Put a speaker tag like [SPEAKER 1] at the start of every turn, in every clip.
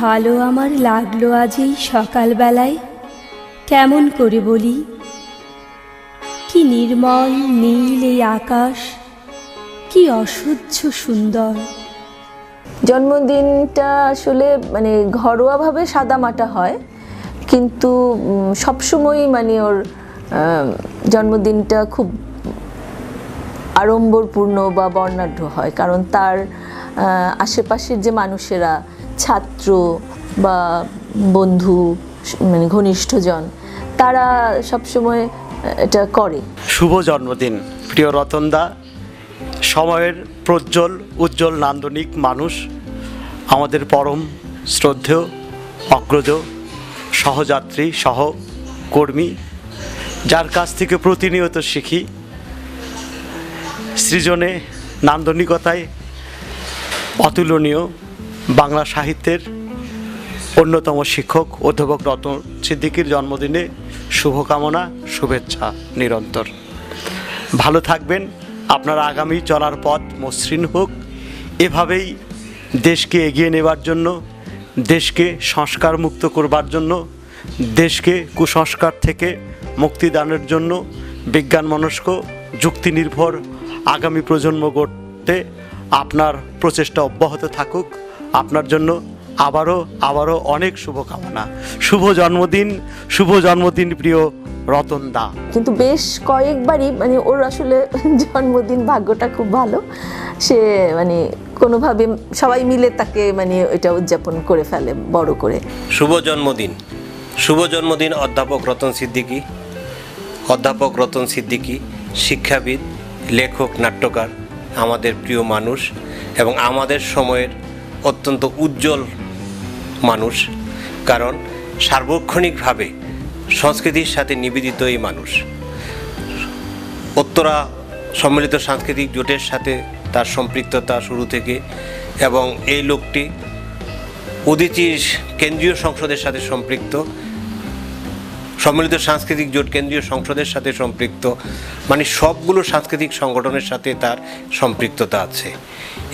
[SPEAKER 1] ভালো আমার লাগল আজ এই সকালবেলায়। কেমন করে বলি? কি নির্মল, নীল এই আকাশ, কি অসহ্য সুন্দর।
[SPEAKER 2] জন্মদিনটা আসলে মানে ঘরোয়াভাবে সাদামাটা হয়, কিন্তু সবসময়ই মানে ওর জন্মদিনটা খুব আড়ম্বরপূর্ণ বা বর্ণাঢ্য হয়, কারণ তার আশেপাশের যে মানুষেরা ছাত্র বা বন্ধু মানে ঘনিষ্ঠজন, তারা সবসময় এটা করে।
[SPEAKER 3] শুভ জন্মদিন, প্রিয় রতনদা সময়ের প্রজ্জ্বল, উজ্জ্বল, নান্দনিক মানুষ, আমাদের পরম শ্রদ্ধেয়, অগ্রজ, সহযাত্রী সহকর্মী যার কাছ থেকে প্রতিনিয়ত শিখি, সৃজনে নান্দনিকতায় অতুলনীয় বাংলা সাহিত্যের অন্যতম শিক্ষক অধ্যাপক রতন সিদ্দিকীর জন্মদিনে শুভকামনা, শুভেচ্ছা নিরন্তর। ভালো থাকবেন। আপনার আগামী চলার পথ মসৃণ হোক। এভাবেই দেশকে এগিয়ে নেবার জন্য, দেশকে সংস্কার মুক্ত করবার জন্য, দেশকে কুসংস্কার থেকে মুক্তিদানের জন্য বিজ্ঞান মনস্ক যুক্তি নির্ভর আগামী প্রজন্ম গড়তে আপনার প্রচেষ্টা অব্যাহত থাকুক। আপনার জন্য আবারও আবারও অনেক শুভকামনা। শুভ জন্মদিন শুভ জন্মদিন প্রিয় রতন দা।
[SPEAKER 2] কিন্তু বেশ কয়েকবারই মানে ওর আসলে জন্মদিন ভাগ্যটা খুব ভালো। সে মানে কোনোভাবে সবাই মিলে তাকে মানে এটা উদযাপন করে ফেলে বড় করে।
[SPEAKER 4] শুভ জন্মদিন। শুভ জন্মদিন অধ্যাপক রতন সিদ্দিকী। অধ্যাপক রতন সিদ্দিকী শিক্ষাবিদ লেখক নাট্যকার আমাদের প্রিয় মানুষ এবং আমাদের সময়ের অত্যন্ত উজ্জ্বল মানুষ, কারণ সার্বক্ষণিকভাবে সংস্কৃতির সাথে নিবেদিত এই মানুষ। উত্তরা সম্মিলিত সাংস্কৃতিক জোটের সাথে তার সম্পৃক্ততা শুরু থেকে এবং এই লোকটি উদিচির কেন্দ্রীয় সংসদের সাথে সম্পৃক্ত, সম্মিলিত সাংস্কৃতিক জোট কেন্দ্রীয় সংসদের সাথে সম্পৃক্ত মানে সবগুলো সাংস্কৃতিক সংগঠনের সাথে তার সম্পৃক্ততা আছে।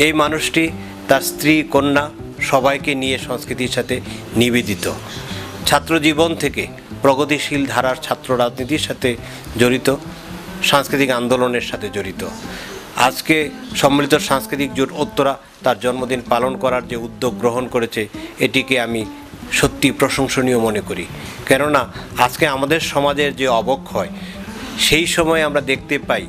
[SPEAKER 4] এই মানুষটি তার স্ত্রী, কন্যা সবাইকে নিয়ে সংস্কৃতির সাথে নিবেদিত। ছাত্র জীবন থেকে প্রগতিশীল ধারার ছাত্র রাজনীতির সাথে জড়িত, সাংস্কৃতিক আন্দোলনের সাথে জড়িত। আজকে সম্মিলিত সাংস্কৃতিক জোট উত্তরা তার জন্মদিন পালন করার যে উদ্যোগ গ্রহণ করেছে, এটিকে আমি সত্যি প্রশংসনীয় মনে করি। কেননা, আজকে আমাদের সমাজের যে অবক্ষয়, সেই সময় আমরা দেখতে পাই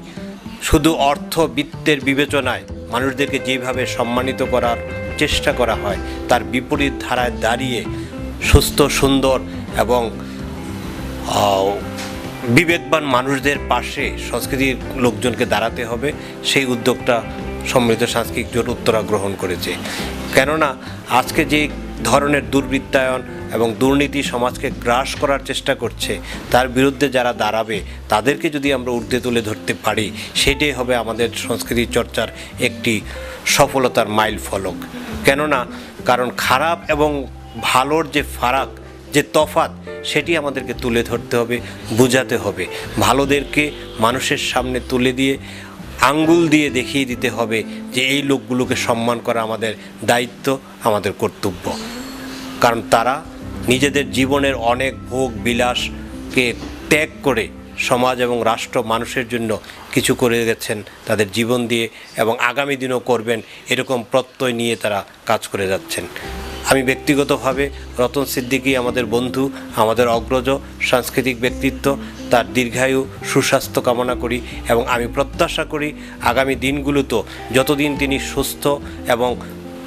[SPEAKER 4] শুধু অর্থ বিত্তের বিবেচনায় মানুষদেরকে যেভাবে সম্মানিত করার চেষ্টা করা হয়, তার বিপরীত ধারায় দাঁড়িয়ে সুস্থ, সুন্দর এবং বিবেকবান মানুষদের পাশে সংস্কৃতির লোকজনকে দাঁড়াতে হবে। সেই উদ্যোগটা সম্মিলিত সাংস্কৃতিক জোট উত্তরা গ্রহণ করেছে। কেননা, আজকে যে ধরনের দুর্বৃত্তায়ন এবং দুর্নীতি সমাজকে গ্রাস করার চেষ্টা করছে, তার বিরুদ্ধে যারা দাঁড়াবে, তাদেরকে যদি আমরা ঊর্ধ্বে তুলে ধরতে পারি, সেটাই হবে আমাদের সংস্কৃতি চর্চার একটি সফলতার মাইল ফলক। কেননা, কারণ খারাপ এবং ভালোর যে ফারাক, যে তফাত, সেটি আমাদেরকে তুলে ধরতে হবে, বোঝাতে হবে। ভালোদেরকে মানুষের সামনে তুলে দিয়ে, আঙ্গুল দিয়ে দেখিয়ে দিতে হবে যে এই লোকগুলোকে সম্মান করা আমাদের দায়িত্ব, আমাদের কর্তব্য। কারণ তারা নিজেদের জীবনের অনেক ভোগ বিলাসকে ত্যাগ করে সমাজ এবং রাষ্ট্র মানুষের জন্য কিছু করে গেছেন, তাদের জীবন দিয়ে এবং আগামী দিনও করবেন, এরকম প্রত্যয় নিয়ে তারা কাজ করে যাচ্ছেন। আমি ব্যক্তিগতভাবে রতন সিদ্দিকী আমাদের বন্ধু, আমাদের অগ্রজ, সাংস্কৃতিক ব্যক্তিত্ব, তার দীর্ঘায়ু সুস্বাস্থ্য কামনা করি এবং আমি প্রত্যাশা করি আগামী দিনগুলোতেও যতদিন তিনি সুস্থ এবং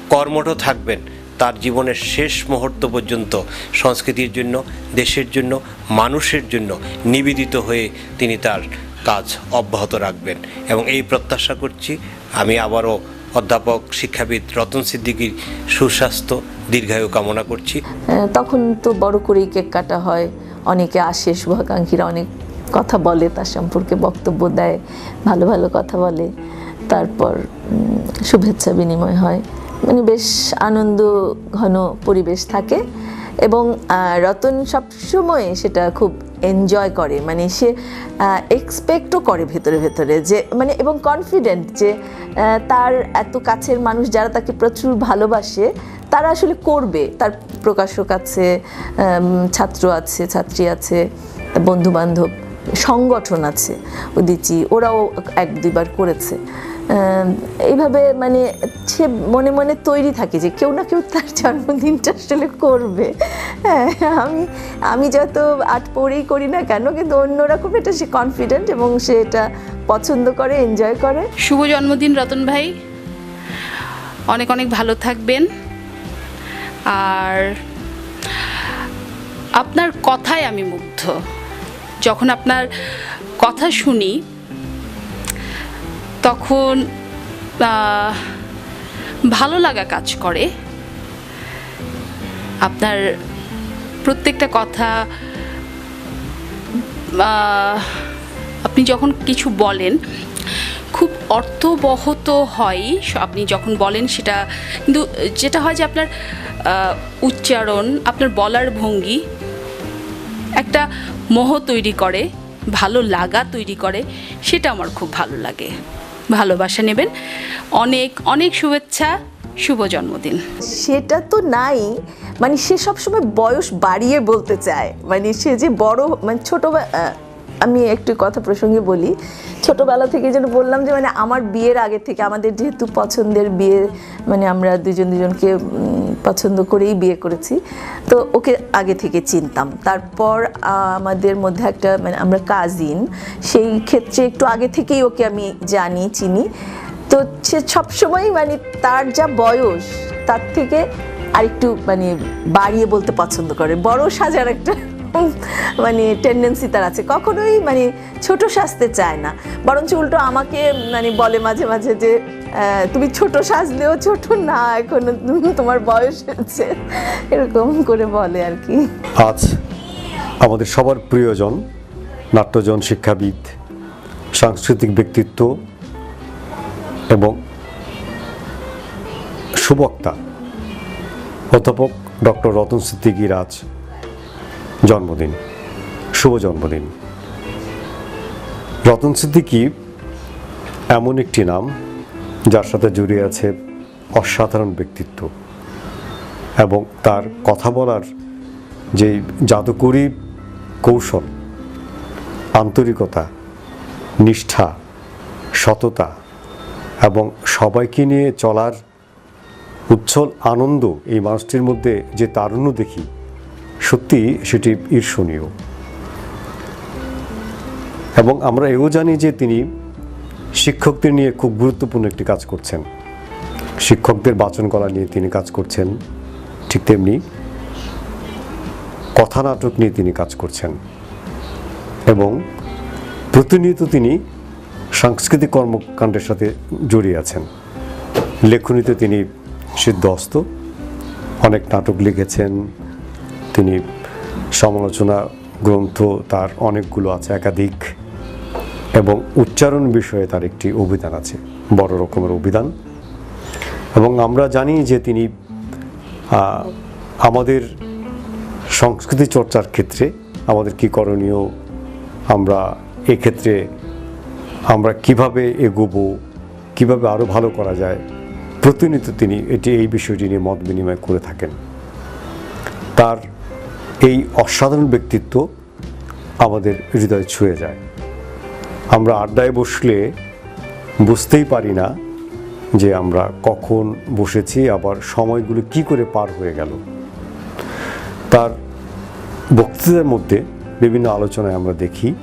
[SPEAKER 4] কর্মঠ থাকবেন তার জীবনের শেষ মুহূর্ত পর্যন্ত সংস্কৃতির জন্য, দেশের জন্য, মানুষের জন্য নিবেদিত হয়ে তিনি তার কাজ অব্যাহত রাখবেন। এবং এই প্রত্যাশা করছি, আমি আবারও অধ্যাপক, শিক্ষাবিদ রতন সিদ্দিকীর সুস্বাস্থ্য, দীর্ঘায়ু কামনা করছি।
[SPEAKER 2] তখন তো বড় করেই কেক কাটা হয়। অনেকে আসে, শুভাকাঙ্ক্ষীরা অনেক কথা বলে, তার সম্পর্কে বক্তব্য দেয়, ভালো ভালো কথা বলে। তারপর শুভেচ্ছা বিনিময় হয়। মানে বেশ আনন্দ ঘন পরিবেশ থাকে এবং রতন সবসময় সেটা খুব এনজয় করে। মানে সে এক্সপেক্টও করে ভেতরে ভেতরে যে মানে এবং কনফিডেন্ট যে তার এত কাছের মানুষ যারা তাকে প্রচুর ভালোবাসে, তারা আসলে করবে। তার প্রকাশক আছে ছাত্র আছে, ছাত্রী আছে বন্ধু বান্ধব সংগঠন আছে উদিচি ওরাও এক দুইবার করেছে। এইভাবে মানে সে মনে মনে তৈরি থাকে যে কেউ না কেউ তার জন্মদিনটা আসলে করবে। হ্যাঁ আমি আমি যত আট পড়েই করি না কেন, কিন্তু অন্যরকম এটা সে কনফিডেন্ট এবং সে এটা পছন্দ করে এনজয় করে।
[SPEAKER 5] শুভ জন্মদিন রতন ভাই। অনেক অনেক ভালো থাকবেন। আর আপনার কথায় আমি মুগ্ধ। যখন আপনার কথা শুনি তখন ভালো লাগা কাজ করে। আপনার প্রত্যেকটা কথা আপনি যখন কিছু বলেন, খুব অর্থবহত হয় আপনি যখন বলেন সেটা। কিন্তু যেটা হয় যে আপনার উচ্চারণ, আপনার বলার ভঙ্গি একটা মোহ তৈরি করে, ভালো লাগা তৈরি করে, সেটা আমার খুব ভালো লাগে। ভালোবাসা নেবেন। অনেক অনেক শুভেচ্ছা, শুভ জন্মদিন।
[SPEAKER 2] সেটা তো নাই। মানে সে সবসময় বয়স বাড়িয়ে বলতে চায়। মানে সে যে বড় মানে ছোট আমি একটু কথা প্রসঙ্গে বলি। ছোটবেলা থেকে যেন বললাম যে মানে আমার বিয়ের আগে থেকে আমাদের যেহেতু পছন্দের বিয়ে মানে আমরা দুজন দুজনকে পছন্দ করেই বিয়ে করেছি। তো ওকে আগে থেকে চিনতাম। তারপর আমাদের মধ্যে একটা মানে আমরা কাজিন সেই ক্ষেত্রে একটু আগে থেকেই ওকে আমি জানি, চিনি। তো সে সবসময় মানে তার যা বয়স, তার থেকে আরেকটু মানে বাড়িয়ে বলতে পছন্দ করে। বড় সাজার একটা মানে টেন্ডেন্সি তার আছে। কখনোই মানে ছোট সাজতে চায় না। বরঞ্চ উল্টো আমাকে মানে বলে মাঝে মাঝে যে তুমি ছোট সাজলেও ছোট না, এখনও তোমার বয়স হয়েছে। এরকম করে বলে আর কি।
[SPEAKER 6] আজ আমাদের সবার প্রিয়জন, নাট্যজন, শিক্ষাবিদ, সাংস্কৃতিক ব্যক্তিত্ব এবং সুবক্তা, অধ্যাপক ডক্টর রতন সিদ্দিকী রাজ জন্মদিন, শুভ জন্মদিন। রতন সিদ্দিকী এমন একটি নাম যার সাথে জড়িয়ে আছে অসাধারণ ব্যক্তিত্ব এবং তার কথা বলার যে জাদুকরী কৌশল, আন্তরিকতা, নিষ্ঠা, সততা এবং সবাইকে নিয়ে চলার উচ্ছল আনন্দ এই মানুষটির মধ্যে যে তারুণ্য দেখি সত্যি সেটি ঈর্ষণীয়। এবং আমরা এও জানি যে তিনি শিক্ষকদের নিয়ে খুব গুরুত্বপূর্ণ একটি কাজ করছেন। শিক্ষকদের বাচন কলা নিয়ে তিনি কাজ করছেন, ঠিক তেমনি কথা নাটক নিয়ে তিনি কাজ করছেন। এবং প্রতিনিয়ত তিনি সাংস্কৃতিক কর্মকাণ্ডের সাথে জড়িয়ে আছেন। লেখনীতে তিনি সিদ্ধহস্ত অনেক নাটক লিখেছেন তিনি সমালোচনা গ্রন্থ তার অনেকগুলো আছে, একাধিক, এবং উচ্চারণ বিষয়ে তার একটি অভিধান আছে, বড় রকমের অভিধান। এবং আমরা জানি যে তিনি আমাদের সংস্কৃতি চর্চার ক্ষেত্রে আমাদের কি করণীয়, আমরা এক্ষেত্রে আমরা কীভাবে এগোবো, কীভাবে আরও ভালো করা যায়, প্রতিনিয়ত তিনি এটি, এই বিষয়টি নিয়ে মত বিনিময় করে থাকেন। তার এই অসাধারণ ব্যক্তিত্ব আমাদের হৃদয় ছুঁয়ে যায়। আমরা আড্ডায় বসলে বুঝতেই পারি না যে আমরা কখন বসেছি, আবার সময়গুলো কি করে পার হয়ে গেল। তার বক্তৃতার মধ্যে বিভিন্ন আলোচনায় আমরা দেখি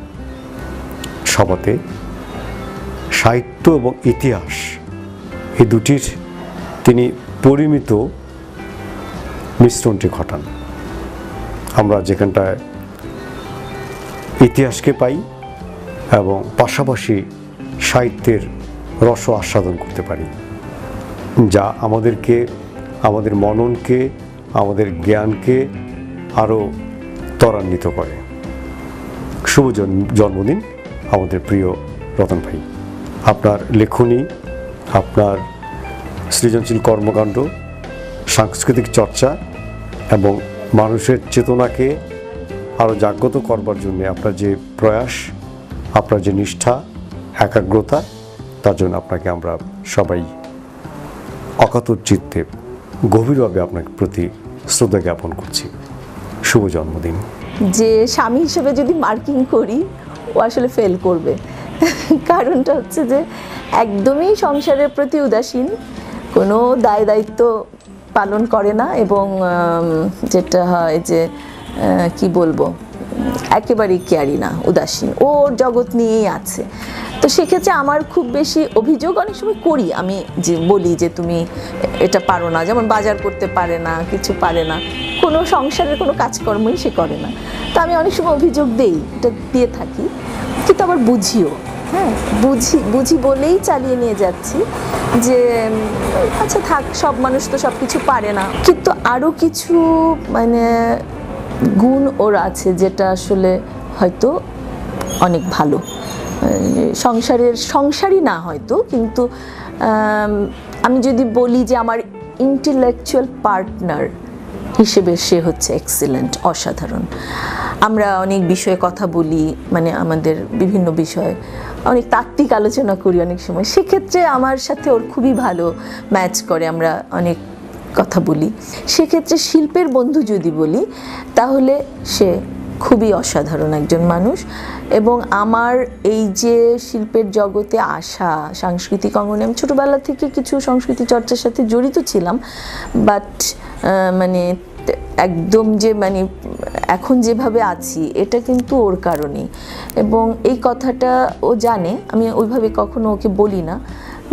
[SPEAKER 6] সভাতে সাহিত্য এবং ইতিহাস এই দুটির তিনি পরিমিত মিশ্রণটি ঘটান। আমরা যেখানটায় ইতিহাসকে পাই এবং পাশাপাশি সাহিত্যের রস আস্বাদন করতে পারি। যা আমাদেরকে, আমাদের মননকে, আমাদের জ্ঞানকে আরও ত্বরান্বিত করে। শুভ জন- জন্মদিন আমাদের প্রিয় রতন ভাই। আপনার লেখনী, আপনার সৃজনশীল কর্মকাণ্ড, সাংস্কৃতিক চর্চা এবং মানুষের চেতনাকে আরও জাগ্রত করবার জন্য আপনার যে প্রয়াস, আপনার যে নিষ্ঠা, একাগ্রতা, তার জন্য আপনাকে আমরা সবাই অকাতর চিত্তে গভীরভাবে আপনার প্রতি শ্রদ্ধা জ্ঞাপন করছি। শুভ জন্মদিন।
[SPEAKER 2] যে স্বামী হিসেবে যদি মার্কিং করি, ও আসলে ফেল করবে। কারণটা হচ্ছে যে, একদমই সংসারের প্রতি উদাসীন, কোনো দায় দায়িত্ব পালন করে না এবং যেটা হয় যে কি বলব, একেবারেই কেয়ারি না, উদাসীন। ওর জগৎ নিয়েই আছে। তো সেক্ষেত্রে আমার খুব বেশি অভিযোগ অনেক সময় করি। আমি যে, বলি যে, তুমি এটা পারো না। যেমন বাজার করতে পারে না, কিছু পারে না। কোনো সংসারের কোনো কাজকর্মই সে করে না। তো আমি অনেক সময় অভিযোগ দেই, এটা দিয়ে থাকি। কিন্তু আবার বুঝিও। হ্যাঁ বুঝি বুঝি বলেই চালিয়ে নিয়ে যাচ্ছি যে আচ্ছা থাক, সব মানুষ তো সব কিছু পারে না। কিন্তু আরও কিছু মানে গুণ ওর আছে যেটা আসলে হয়তো অনেক ভালো। সংসারের, সংসারই না হয়তো, কিন্তু, আমি যদি বলি যে আমার ইন্টেলেকচুয়াল পার্টনার হিসেবে সে হচ্ছে এক্সিলেন্ট অসাধারণ। আমরা অনেক বিষয়ে কথা বলি মানে আমাদের বিভিন্ন বিষয়ে অনেক তাত্ত্বিক আলোচনা করি অনেক সময়। সেক্ষেত্রে আমার সাথে ওর খুবই ভালো ম্যাচ করে, আমরা অনেক কথা বলি। সেক্ষেত্রে শিল্পের বন্ধু যদি বলি, তাহলে সে খুবই অসাধারণ একজন মানুষ। এবং আমার এই যে শিল্পের জগতে আসা সাংস্কৃতিক অঙ্গনে, আমি ছোটোবেলা থেকে কিছু সংস্কৃতি চর্চার সাথে জড়িত ছিলাম। বাট মানে একদম যে মানে এখন যেভাবে আছি, এটা কিন্তু ওর কারণেই। এবং এই কথাটা ও জানে, আমি ওইভাবে কখনো ওকে বলি না।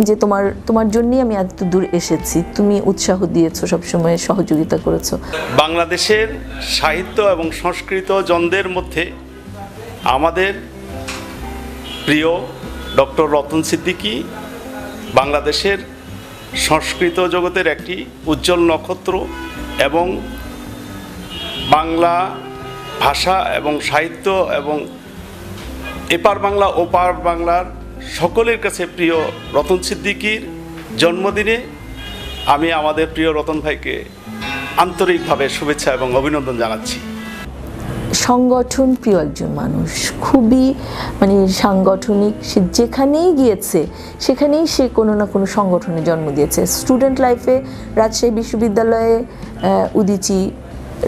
[SPEAKER 2] যে তোমার তোমার জন্যই আমি এত দূর এসেছি। তুমি উৎসাহ দিয়েছ, সবসময় সহযোগিতা করেছ।
[SPEAKER 7] বাংলাদেশের সাহিত্য এবং সংস্কৃত জনদের মধ্যে আমাদের প্রিয় ডক্টর রতন সিদ্দিকী বাংলাদেশের সংস্কৃত জগতের একটি উজ্জ্বল নক্ষত্র এবং বাংলা ভাষা এবং সাহিত্য এবং এপার বাংলা, ওপার বাংলার সকলের কাছে প্রিয় রতন সিদ্দিকীর জন্মদিনে আমি আমাদের প্রিয় রতন ভাইকে আন্তরিকভাবে শুভেচ্ছা এবং অভিনন্দন জানাচ্ছি।
[SPEAKER 2] সংগঠন প্রিয় একজন মানুষ, খুবই মানে সাংগঠনিক, সে যেখানেই গিয়েছে, সেখানেই সে কোনো না কোনো সংগঠনে জন্ম দিয়েছে। স্টুডেন্ট লাইফে রাজশাহী বিশ্ববিদ্যালয়ে উদীচী,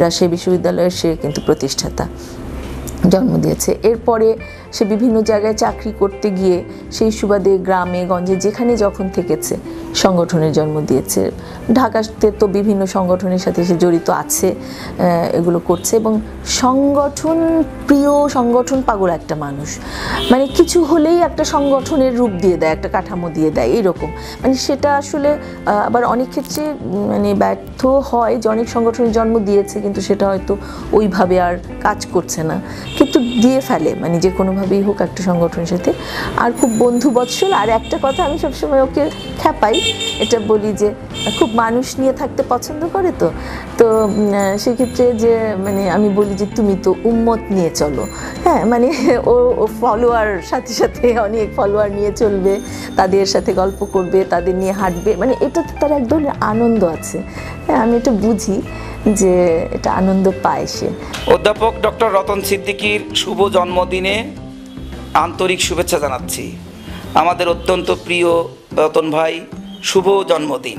[SPEAKER 2] রাজশাহী বিশ্ববিদ্যালয়ের সে কিন্তু প্রতিষ্ঠাতা। জন্ম দিয়েছে। এরপরে সে বিভিন্ন জায়গায় চাকরি করতে গিয়ে সেই সুবাদে গ্রামে, গঞ্জে, যেখানে যখন থেকেছে, সংগঠনের জন্ম দিয়েছে। ঢাকাতে তো বিভিন্ন সংগঠনের সাথে সে জড়িত আছে এগুলো করছে এবং সংগঠন প্রিয়, সংগঠন পাগল একটা মানুষ। মানে কিছু হলেই একটা সংগঠনের রূপ দিয়ে দেয়, একটা কাঠামো দিয়ে দেয়, এইরকম। মানে সেটা আসলে আবার অনেক ক্ষেত্রে মানে ব্যর্থ হয় যে অনেক সংগঠনের জন্ম দিয়েছে, কিন্তু সেটা হয়তো ওইভাবে আর কাজ করছে না। que কিন্তু দিয়ে ফেলে মানে যে কোনোভাবেই হোক একটা সংগঠনের সাথে। আর খুব বন্ধু বৎসল আর একটা কথা আমি সবসময় ওকে খ্যাপাই, এটা বলি যে, খুব মানুষ নিয়ে থাকতে পছন্দ করে তো? তো সেক্ষেত্রে যে মানে আমি বলি যে, তুমি তো উম্মত নিয়ে চলো। হ্যাঁ মানে ও ফলোয়ার সাথে সাথে অনেক ফলোয়ার নিয়ে চলবে, তাদের সাথে গল্প করবে, তাদের নিয়ে হাঁটবে মানে এটাতে তার এক ধরনের আনন্দ আছে। হ্যাঁ আমি এটা বুঝি যে, এটা আনন্দ পায় সে।
[SPEAKER 8] অধ্যাপক ডক্টর রতন সিদ্দিকীর শুভ জন্মদিনে আন্তরিক শুভেচ্ছা জানাচ্ছি। আমাদের অত্যন্ত প্রিয় রতন ভাই, শুভ জন্মদিন।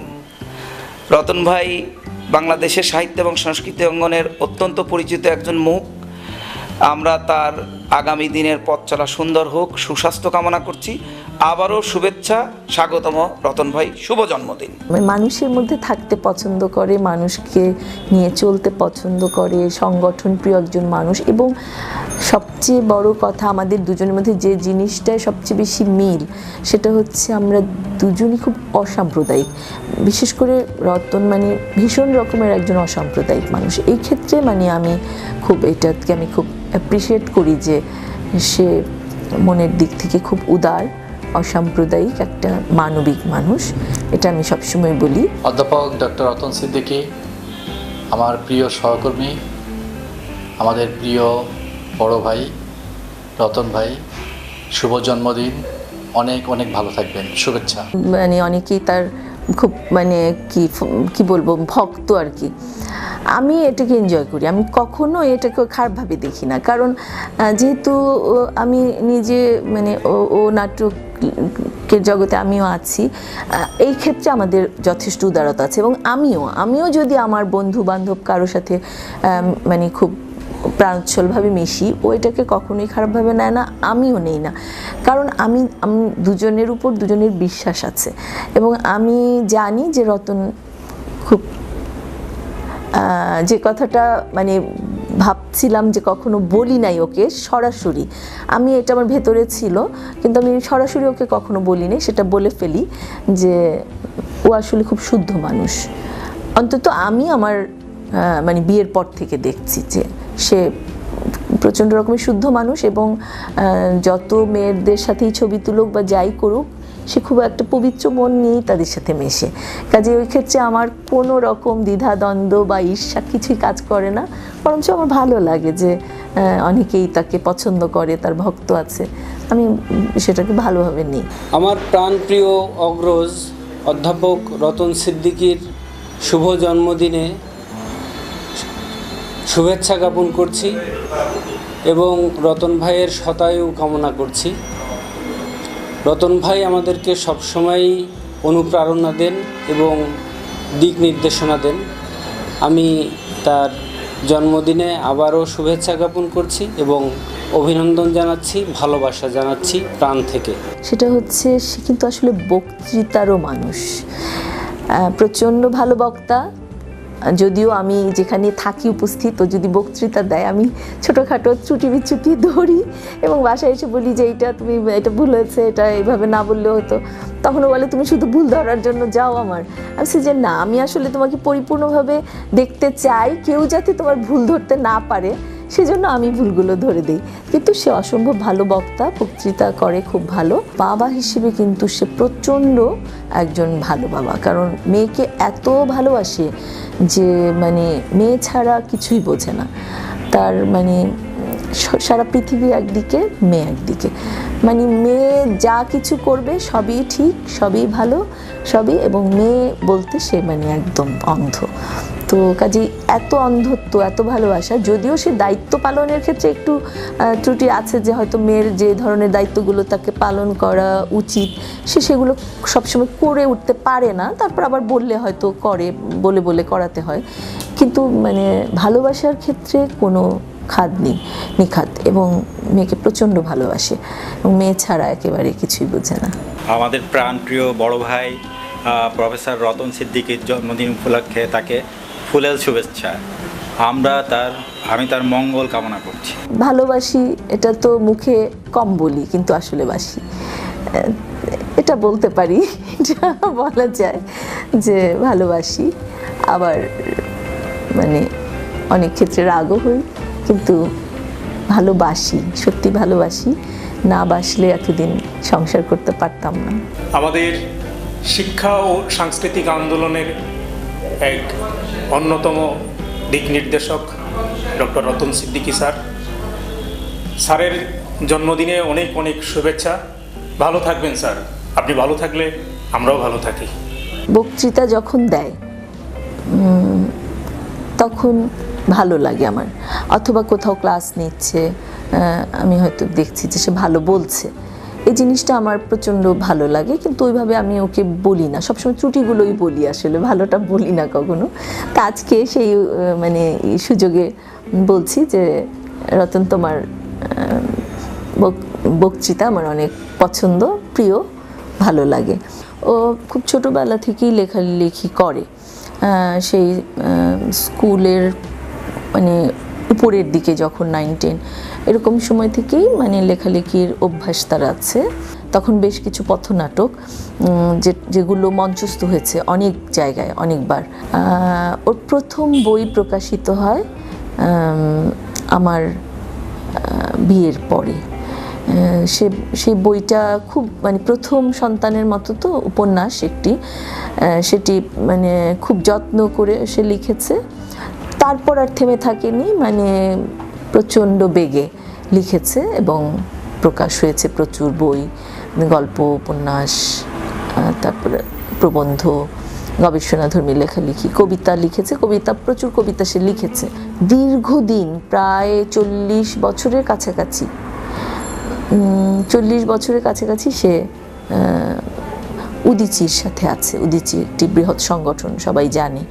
[SPEAKER 8] রতন ভাই বাংলাদেশের সাহিত্য এবং সংস্কৃতি অঙ্গনের অত্যন্ত পরিচিত একজন মুখ। আমরা তার আগামী দিনের পথ চলা সুন্দর হোক, সুস্বাস্থ্য কামনা করছি। আবারও শুভেচ্ছা, স্বাগতম রতন ভাই, শুভ জন্মদিন।
[SPEAKER 2] মানে মানুষের মধ্যে থাকতে পছন্দ করে, মানুষকে নিয়ে চলতে পছন্দ করে সংগঠন প্রিয় একজন মানুষ এবং সবচেয়ে বড় কথা আমাদের দুজনের মধ্যে যে জিনিসটায় সবচেয়ে বেশি মিল, সেটা হচ্ছে আমরা দুজনই খুব অসাম্প্রদায়িক। বিশেষ করে রতন মানে ভীষণ রকমের একজন অসাম্প্রদায়িক মানুষ। এই ক্ষেত্রে মানে আমি খুব, এটাকে আমি খুব অ্যাপ্রিসিয়েট করি যে সে মনের দিক থেকে খুব উদার অসাম্প্রদায়িক একটা মানবিক মানুষ। এটা আমি সবসময় বলি।
[SPEAKER 9] অধ্যাপক ডক্টর রতন সিদ্দিকী আমার প্রিয় সহকর্মী আমাদের প্রিয় বড় ভাই রতন ভাই শুভ জন্মদিন। অনেক অনেক ভালো থাকবেন। শুভেচ্ছা।
[SPEAKER 2] মানে অনেকেই তার খুব মানে কি কি বলব ভক্ত আর কি। আমি এটাকে এনজয় করি। আমি কখনো এটাকে খারাপভাবে দেখি না। কারণ যেহেতু আমি নিজে মানে ও নাটকের জগতে আমিও আছি এই ক্ষেত্রে আমাদের যথেষ্ট উদারতা আছে এবং আমিও আমিও যদি আমার বন্ধু বান্ধব কারোর সাথে মানে খুব প্রাণোচ্ছলভাবে মিশি, ও এটাকে কখনোই খারাপভাবে নেয় না, আমিও নেই না। কারণ আমি আমি দুজনের উপর দুজনের বিশ্বাস আছে এবং আমি জানি যে রতন খুব যে কথাটা মানে ভাবছিলাম যে কখনো বলি নাই ওকে, সরাসরি। আমি এটা আমার ভেতরে ছিল, কিন্তু আমি সরাসরি ওকে কখনো বলিনি সেটা বলে ফেলি যে ও আসলে খুব শুদ্ধ মানুষ। অন্তত আমি আমার মানে বিয়ের পর থেকে দেখছি যে সে প্রচণ্ড রকমের শুদ্ধ মানুষ এবং যত মেয়েদের সাথেই ছবি তুলুক বা যাই করুক সে খুব একটা পবিত্র মন নিয়েই তাদের সাথে মেশে। কাজে ওই ক্ষেত্রে আমার কোনো রকম দ্বিধা, দ্বন্দ্ব বা ঈর্ষা কিছুই কাজ করে না। বরঞ্চ আমার ভালো লাগে যে অনেকেই তাকে পছন্দ করে, তার ভক্ত আছে। আমি সেটাকে ভালোভাবে নিই।
[SPEAKER 10] আমার প্রাণপ্রিয় অগ্রজ, অধ্যাপক রতন সিদ্দিকীর শুভ জন্মদিনে শুভেচ্ছা জ্ঞাপন করছি এবং রতন ভাইয়ের শতায়ু কামনা করছি। রতন ভাই আমাদেরকে সবসময়ই অনুপ্রেরণা দেন এবং দিক নির্দেশনা দেন। আমি তার জন্মদিনে আবারও শুভেচ্ছা জ্ঞাপন করছি এবং অভিনন্দন জানাচ্ছি, ভালোবাসা জানাচ্ছি প্রাণ থেকে।
[SPEAKER 2] সেটা হচ্ছে, সে কিন্তু আসলে বক্তৃতারও মানুষ। প্রচণ্ড ভালো বক্তা যদিও আমি যেখানে থাকি উপস্থিত, ও যদি বক্তৃতা দেয়, আমি ছোটোখাটো চুটি বিচুটি ধরি এবং বাসায় এসে বলি যে এটা তুমি, এটা ভুল হয়েছে, এটা এইভাবে না বললে হতো। তখনও বলে, তুমি শুধু ভুল ধরার জন্য যাও আমার। আমি বলছি যে, না, আমি আসলে তোমাকে পরিপূর্ণভাবে দেখতে চাই, কেউ যাতে তোমার ভুল ধরতে না পারে। সেজন্য আমি ভুলগুলো ধরে দিই। কিন্তু সে অসম্ভব ভালো বক্তা, বক্তৃতা করে খুব ভালো। বাবা হিসেবে কিন্তু সে প্রচণ্ড একজন ভালো বাবা। কারণ মেয়েকে এত ভালোবাসে যে মানে মেয়ে ছাড়া কিছুই বোঝে না। তার মানে সারা পৃথিবী একদিকে, মেয়ে একদিকে। মানে মেয়ে যা কিছু করবে সবই ঠিক, সবই ভালো, সবই, এবং মেয়ে বলতে সে মানে একদম অন্ধ। তো কাজেই এত অন্ধত্ব, এত ভালোবাসা, যদিও সে দায়িত্ব পালনের ক্ষেত্রে একটু ত্রুটি আছে যে হয়তো মেয়ের যে ধরনের দায়িত্বগুলো তাকে পালন করা উচিত, সে সেগুলো সবসময় করে উঠতে পারে না, তারপর আবার বললে হয়তো করে, বলে বলে করাতে হয়। কিন্তু মানে ভালোবাসার ক্ষেত্রে কোনো খাদ নেই নিখাত এবং মেয়েকে প্রচণ্ড ভালোবাসে, এবং মেয়ে ছাড়া একেবারে কিছুই বোঝে না।
[SPEAKER 11] আমাদের প্রাণপ্রিয় বড় ভাই প্রফেসর রতন সিদ্দিকীর জন্মদিন উপলক্ষে তাকে ফুলেল শুভেচ্ছা। আমরা তার আমি তার মঙ্গল কামনা করছি।
[SPEAKER 2] ভালোবাসি এটা তো মুখে কম বলি কিন্তু আসলে বাসি। এটা বলতে পারি এটা বলা যায় যে ভালোবাসি। আবার মানে অনেক ক্ষেত্রে রাগও হই কিন্তু ভালোবাসি সত্যি ভালোবাসি। না বাসলে এতদিন সংসার করতে পারতাম না।
[SPEAKER 12] আমাদের শিক্ষা ও সাংস্কৃতিক আন্দোলনের এক অন্যতম দিক নির্দেশক ডক্টর রতন সিদ্দিকী স্যার। স্যারের জন্মদিনে অনেক অনেক শুভেচ্ছা। ভালো থাকবেন স্যার। আপনি ভালো থাকলে আমরাও ভালো থাকি।
[SPEAKER 2] বক্তৃতা যখন দেয় তখন ভালো লাগে আমার। অথবা কোথাও ক্লাস নিচ্ছে আমি হয়তো দেখছি যে সে ভালো বলছে। এই জিনিসটা আমার প্রচণ্ড ভালো লাগে, কিন্তু ওইভাবে আমি ওকে বলি না। সবসময় ত্রুটিগুলোই বলি আসলে, ভালোটা বলি না কখনো। তা আজকে সেই মানে সুযোগে বলছি যে, রতন তোমার বক- বক্তৃতা আমার অনেক পছন্দ, প্রিয়, ভালো লাগে। ও খুব ছোটোবেলা থেকেই লেখালেখি করে। সেই স্কুলের মানে উপরের দিকে যখন নাইন টেন এরকম সময় থেকেই মানে লেখালেখির অভ্যাস তার আছে। তখন বেশ কিছু পথনাটক যে, যেগুলো মঞ্চস্থ হয়েছে অনেক জায়গায়, অনেকবার। ওর প্রথম বই প্রকাশিত হয় আমার বিয়ের পরে। সে সেই বইটা খুব মানে প্রথম সন্তানের মতো তো, উপন্যাস একটি। সেটি মানে খুব যত্ন করে সে লিখেছে। তারপর আর থেমে থাকেনি মানে প্রচণ্ড বেগে লিখেছে এবং প্রকাশ হয়েছে প্রচুর বই, গল্প, উপন্যাস তারপরে প্রবন্ধ, গবেষণাধর্মী লেখালেখি, কবিতা লিখেছে, কবিতা, প্রচুর কবিতা সে লিখেছে। দীর্ঘদিন, প্রায় চল্লিশ বছরের কাছাকাছি চল্লিশ বছরের কাছাকাছি সে উদিচির সাথে আছে, উদিচি একটি বৃহৎ সংগঠন, সবাই জানে।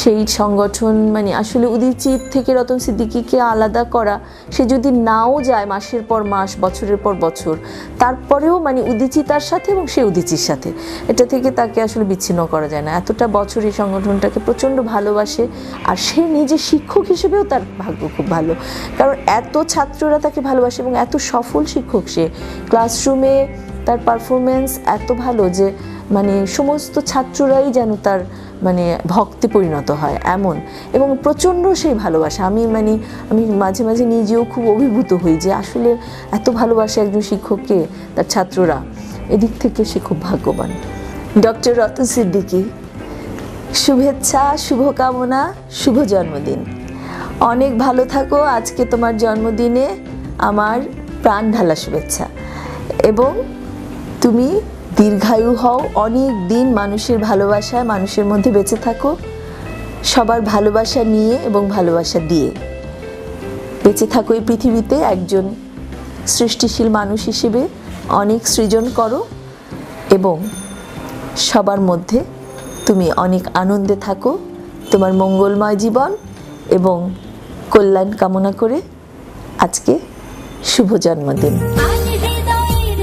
[SPEAKER 2] সেই সংগঠন মানে আসলে উদিচির থেকে রতন সিদ্দিকিকে আলাদা করা, সে যদি নাও যায় মাসের পর মাস, বছরের পর বছর, তারপরেও মানে উদিচি তার সাথে এবং সে উদিচির সাথে। এটা থেকে তাকে আসলে বিচ্ছিন্ন করা যায় না। এতটা বছর এই সংগঠনটাকে প্রচণ্ড ভালোবাসে আর সে নিজে শিক্ষক হিসেবেও তার ভাগ্য খুব ভালো। কারণ এত ছাত্ররা তাকে ভালোবাসে এবং এত সফল শিক্ষক সে। ক্লাসরুমে তার পারফরমেন্স এত ভালো যে মানে সমস্ত ছাত্ররাই যেন তার মানে ভক্তি পরিণত হয় এমন। এবং প্রচণ্ড সেই ভালোবাসা। আমি মানে আমি মাঝে মাঝে নিজেও খুব অভিভূত হই যে আসলে এত ভালোবাসে একজন শিক্ষককে, তার ছাত্ররা। এদিক থেকে সে খুব ভাগ্যবান। ডক্টর রতন সিদ্দিকী, শুভেচ্ছা, শুভকামনা, শুভ জন্মদিন। অনেক ভালো থাকো। আজকে তোমার জন্মদিনে আমার প্রাণ ঢালা শুভেচ্ছা। এবং তুমি দীর্ঘায়ু হও, অনেক দিন মানুষের ভালোবাসায় মানুষের মধ্যে বেঁচে থাকো, সবার ভালোবাসা নিয়ে এবং ভালোবাসা দিয়ে। বেঁচে থাকো এই পৃথিবীতে, একজন সৃষ্টিশীল মানুষ হিসেবে অনেক সৃজন করো এবং সবার মধ্যে তুমি অনেক আনন্দে থাকো, তোমার মঙ্গলময় জীবন এবং কল্যাণ কামনা করে আজকে শুভ জন্মদিন।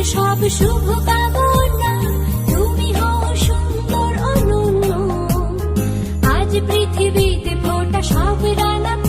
[SPEAKER 13] সব শুভ কামনা। তুমি হও সুন্দর অনন্য। আজ পৃথিবীতে ফোটা সব রানা